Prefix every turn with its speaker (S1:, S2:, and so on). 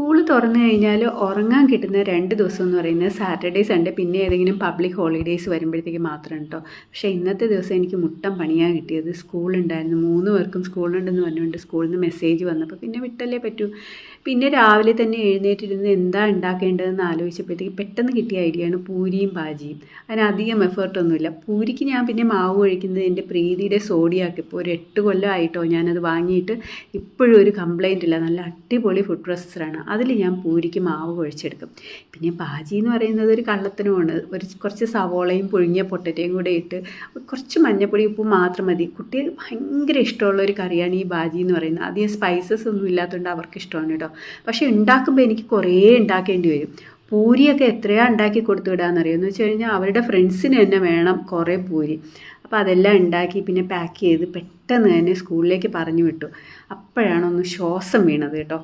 S1: School തുറന്നു കഴിഞ്ഞാൽ ഉറങ്ങാൻ കിട്ടുന്ന രണ്ട് ദിവസം എന്ന് പറയുന്നത് സാറ്റർഡേ സൺഡേ പിന്നെ ഏതെങ്കിലും പബ്ലിക് ഹോളിഡേയ്സ് വരുമ്പോഴത്തേക്ക് മാത്രമാണ് കേട്ടോ. പക്ഷേ ഇന്നത്തെ ദിവസം എനിക്ക് മുട്ടം പണിയാൻ കിട്ടിയത് സ്കൂളുണ്ടായിരുന്നു മൂന്ന് പേർക്കും സ്കൂളുണ്ടെന്ന് പറഞ്ഞുകൊണ്ട് സ്കൂളിൽ നിന്ന് മെസ്സേജ് വന്നപ്പോൾ പിന്നെ വിട്ടല്ലേ പറ്റൂ. പിന്നെ രാവിലെ തന്നെ എഴുന്നേറ്റിരുന്ന് എന്താ ഉണ്ടാക്കേണ്ടതെന്ന് ആലോചിച്ചപ്പോഴത്തേക്ക് പെട്ടെന്ന് കിട്ടിയ ഐഡിയയാണ് പൂരിയും ഭാജിയും. അതിനധികം എഫേർട്ടൊന്നുമില്ല പൂരിക്ക് ഞാൻ പിന്നെ മാവ് ഒഴിക്കുന്നത് എന്റെ പ്രീതിയുടെ സോഡിയാക്കി ഇപ്പോൾ ഒരു എട്ട് കൊല്ലം ആയിട്ടോ ഞാനത് വാങ്ങിയിട്ട് ഇപ്പോഴും ഒരു കംപ്ലൈന്റ് ഇല്ല. നല്ല അടിപൊളി ഫുഡ് പ്രോസസ്സറാണ് അതിൽ ഞാൻ പൂരിക്ക് മാവ് കുഴച്ചെടുക്കും പിന്നെ പാജി എന്ന് പറയുന്നത് ഒരു കള്ളത്തനമാണ്. ഒരു കുറച്ച് സവോളയും പുഴുങ്ങിയ പൊട്ടറ്റയും കൂടെ ഇട്ട് കുറച്ച് മഞ്ഞപ്പൊടി ഉപ്പ് മാത്രം മതി. കുട്ടികൾ ഭയങ്കര ഇഷ്ടമുള്ള ഒരു കറിയാണ് ഈ ബാജി എന്ന് പറയുന്നത്. അധികം സ്പൈസസ് ഒന്നും ഇല്ലാത്തതുകൊണ്ട് അവർക്ക് ഇഷ്ടമാണ് കേട്ടോ. പക്ഷേ ഉണ്ടാക്കുമ്പോൾ എനിക്ക് കുറേ ഉണ്ടാക്കേണ്ടി വരും. പൂരിയൊക്കെ എത്രയാ ഉണ്ടാക്കി കൊടുത്തു വിടാന്ന് എന്ന് വെച്ച് കഴിഞ്ഞാൽ അവരുടെ ഫ്രണ്ട്സിന് തന്നെ വേണം കുറേ പൂരി. അപ്പോൾ അതെല്ലാം ഉണ്ടാക്കി പിന്നെ പാക്ക് ചെയ്ത് പെട്ടെന്ന് തന്നെ സ്കൂളിലേക്ക് പറഞ്ഞു വിട്ടു. അപ്പോഴാണ് ഒന്ന് ശ്വാസം വീണത് കേട്ടോ.